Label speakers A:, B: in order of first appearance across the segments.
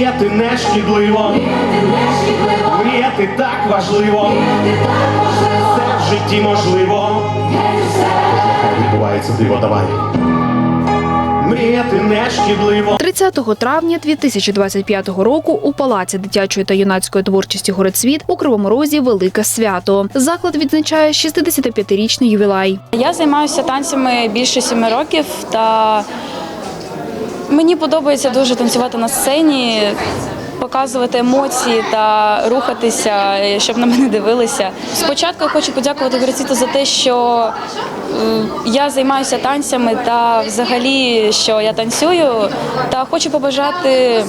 A: Мріяти не шкідливо, мріяти так важливо, все в житті можливо. Відбувається диво, давай. Мріяти не шкідливо.
B: 30 травня 2025 року у Палаці дитячої та юнацької творчості «Горецвіт» у Кривому Розі велике свято. Заклад відзначає 65-річний ювілей.
C: Я займаюся танцями більше семи років, та мені подобається дуже танцювати на сцені, показувати емоції та рухатися, щоб на мене дивилися. Спочатку я хочу подякувати Гриціту за те, що е, я займаюся танцями та взагалі, що я танцюю, та хочу побажати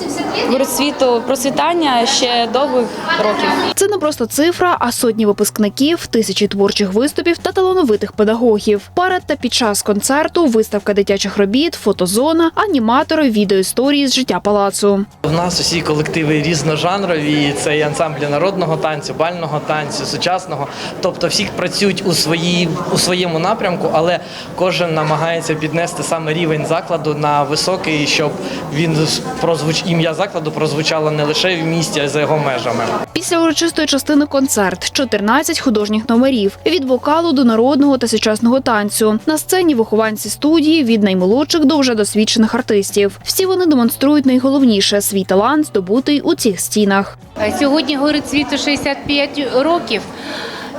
C: Горецвіту процвітання ще довгих років.
B: Це не просто цифра, а сотні випускників, тисячі творчих виступів та талановитих педагогів. Перед та під час концерту виставка дитячих робіт, фотозона, аніматори, відеоісторії з життя палацу.
D: У нас усі колективи різножанрові. Це і ансамблі народного танцю, бального танцю, сучасного. Тобто всі працюють у свої у своєму напрямку, але кожен намагається піднести саме рівень закладу на високий, щоб він прозвуч ім'я закладу прозвучало не лише в місті, а й за його межами.
B: Після урочистої частини концерт 14 художніх номерів від вокалу до народного та сучасного танцю. На сцені вихованці студії від наймолодших до вже досвідчених артистів. Всі вони демонструють найголовніше свій талант, здобутий у цих стінах.
E: Сьогодні горить світу 65 років.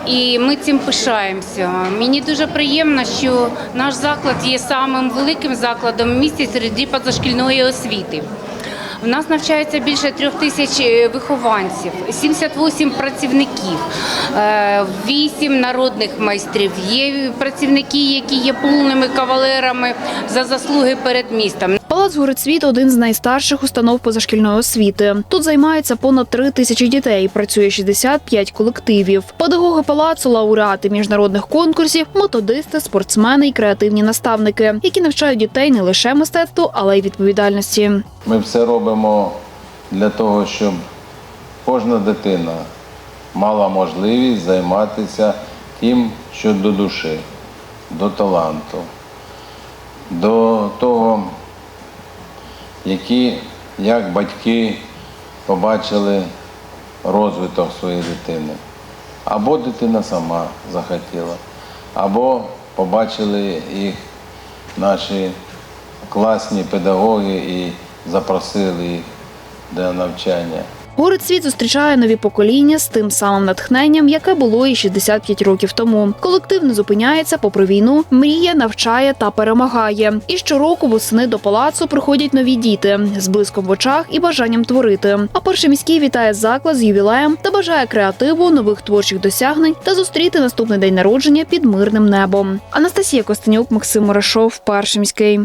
E: І ми цим пишаємося. Мені дуже приємно, що наш заклад є самим великим закладом в місті серед позашкільної освіти. У нас навчається більше трьох тисяч е, вихованців, 78 працівників, 8 народних майстрів. Є працівники, які є повними кавалерами за заслуги перед містом.
B: Палац Горецвіт – один з найстарших установ позашкільної освіти. Тут займається понад три тисячі дітей. Працює 65 колективів. Педагоги палацу, лауреати міжнародних конкурсів, методисти, спортсмени і креативні наставники, які навчають дітей не лише мистецтву, але й відповідальності.
F: Ми все робимо для того, щоб кожна дитина мала можливість займатися тим, що до душі, до таланту, до того, які, як батьки побачили розвиток своєї дитини. Або дитина сама захотіла, або побачили їх наші класні педагоги і запросили їх для навчання.
B: Горецвіт зустрічає нові покоління з тим самим натхненням, яке було і 65 років тому. Колектив не зупиняється попри війну, мріє, навчає та перемагає. І щороку восени до палацу приходять нові діти з блиском в очах і бажанням творити. А перший міський вітає заклад з ювілеєм та бажає креативу, нових творчих досягнень та зустріти наступний день народження під мирним небом. Анастасія Костенюк, Максим Морошов, перший міський.